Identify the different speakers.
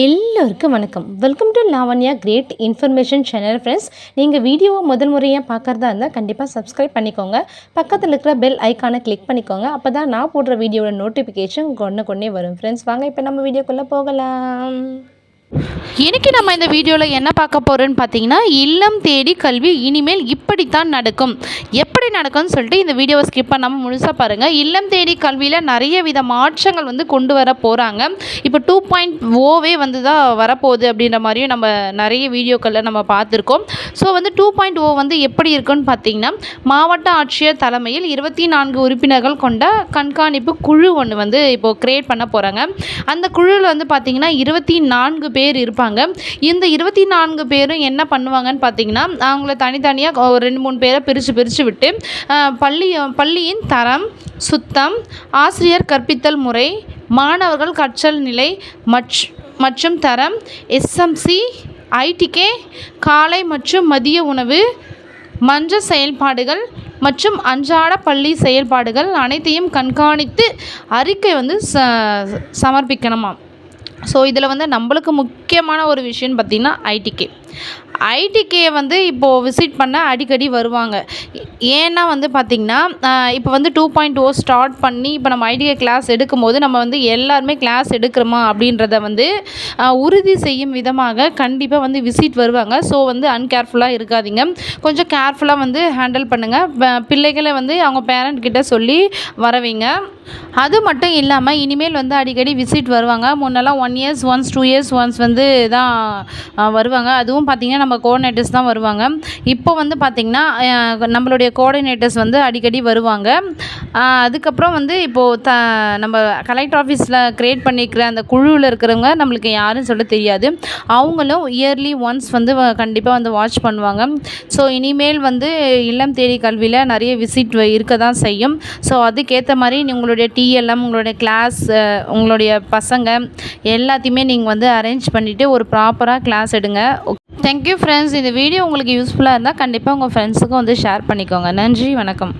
Speaker 1: எல்லோருக்கும் வணக்கம். Welcome to Lavanya great information channel friends நீங்கள் வீடியோவை முதல் முறையாக பார்க்குறதா இருந்தால் கண்டிப்பாக சப்ஸ்கிரைப் பண்ணிக்கோங்க. பக்கத்தில் இருக்கிற பெல் ஐக்கானை கிளிக் பண்ணிக்கோங்க. அப்போ தான் நான் போடுற வீடியோட நோட்டிஃபிகேஷன் கொண்டு கொண்டே வரும் ஃப்ரெண்ட்ஸ் வாங்க இப்போ நம்ம வீடியோக்குள்ளே போகலாம்.
Speaker 2: இன்றைக்கி நம்ம இந்த வீடியோவில் என்ன பார்க்க போகிறோன்னு பார்த்தீங்கன்னா இல்லம் தேடி கல்வி இனிமேல் இப்படித்தான் நடக்கும். எப்படி நடக்கும்னு சொல்லிட்டு இந்த வீடியோவை ஸ்கிப் பண்ணாமல் முழுசாக பாருங்கள் இல்லம் தேடி கல்வியில் நிறைய வித மாற்றங்கள் வந்து கொண்டு வர போகிறாங்க இப்போ டூ பாயிண்ட் ஓவே வந்து தான் வரப்போகுது அப்படின்ற மாதிரியும் நம்ம நிறைய வீடியோக்களில் நம்ம பார்த்துருக்கோம். ஸோ வந்து டூ பாயிண்ட் ஓ வந்து எப்படி இருக்குன்னு பார்த்தீங்கன்னா மாவட்ட ஆட்சியர் தலைமையில் இருபத்தி நான்கு உறுப்பினர்கள் கொண்ட கண்காணிப்பு குழு ஒன்று வந்து இப்போது க்ரியேட் பண்ண போகிறாங்க அந்த குழுவில் வந்து பார்த்திங்கன்னா இருபத்தி நான்கு பேர் பேர் இருப்பாங்க. இந்த இருபத்தி நான்கு பேரும் என்ன பண்ணுவாங்கன்னு பார்த்தீங்கன்னா அவங்கள தனித்தனியாக ஒரு ரெண்டு மூணு பேரை பிரித்து பிரித்து விட்டு பள்ளி பள்ளியின் தரம் சுத்தம் ஆசிரியர் கற்பித்தல் முறை மாணவர்கள் கற்றல் நிலை மற்ற மற்றும் தரம் எஸ்எம்சி ஐடிகே காலை மற்றும் மதிய உணவு மஞ்ச செயல்பாடுகள் மற்றும் அன்றாட பள்ளி செயல்பாடுகள் அனைத்தையும் கண்காணித்து அறிக்கை வந்து ச சமர்ப்பிக்கணுமா ஸோ இதில் வந்து நம்மளுக்கு முக்கியமான ஒரு விஷயம்னு பார்த்திங்கன்னா ஐடிகே ஐடிகே வந்து இப்போது விசிட் பண்ண அடிக்கடி வருவாங்க. ஏன்னா வந்து பார்த்திங்கன்னா இப்போ வந்து டூ பாயிண்ட் ஓ ஸ்டார்ட் பண்ணி இப்போ நம்ம ஐடிகே கிளாஸ் எடுக்கும்போது நம்ம வந்து எல்லாருமே கிளாஸ் எடுக்கிறோமா அப்படின்றத வந்து உறுதி செய்யும் விதமாக கண்டிப்பாக வந்து விசிட் வருவாங்க. ஸோ வந்து அன்கேர்ஃபுல்லாக இருக்காதீங்க. கொஞ்சம் கேர்ஃபுல்லாக வந்து ஹேண்டில் பண்ணுங்கள் பிள்ளைகளை வந்து அவங்க பேரண்ட் கிட்ட சொல்லி வரவைங்க. அது மட்டும் இல்லாமல் இனிமேல் வந்து அடிக்கடி விசிட் வருவாங்க. முன்னெல்லாம் one years once two years once வந்து தான் வருவாங்க. அதுவும் பார்த்திங்கன்னா நம்ம கோஆர்டினேட்டர்ஸ் தான் வருவாங்க. இப்போ வந்து பார்த்திங்கன்னா நம்மளுடைய கோஆர்டினேட்டர்ஸ் வந்து அடிக்கடி வருவாங்க. அதுக்கப்புறம் வந்து இப்போது த நம்ம கலெக்டர் ஆஃபீஸில் க்ரியேட் பண்ணிக்கிற அந்த குழுவில் இருக்கிறவங்க நம்மளுக்கு யாருன்னு சொல்ல தெரியாது. அவங்களும் இயர்லி ஒன்ஸ் வந்து கண்டிப்பாக வந்து வாட்ச் பண்ணுவாங்க. ஸோ இனிமேல் வந்து இல்லம் தேடி கல்வியில் நிறைய விசிட் இருக்க தான் செய்யும். ஸோ அதுக்கேற்ற மாதிரி நீ உங்களுடைய டிஎல்எம் உங்களுடைய கிளாஸ் உங்களுடைய பசங்க எல்லாத்தையுமே நீங்கள் வந்து அரேஞ்ச் பண்ணிவிட்டு ஒரு ப்ராப்பராக கிளாஸ் எடுங்க. தேங்க்யூ ஃப்ரெண்ட்ஸ் இந்த வீடியோ உங்களுக்கு யூஸ்ஃபுல்லாக இருந்தால் கண்டிப்பாக உங்கள் ஃப்ரெண்ட்ஸுக்கும் வந்து ஷேர் பண்ணிக்கோங்க. நன்றி வணக்கம்.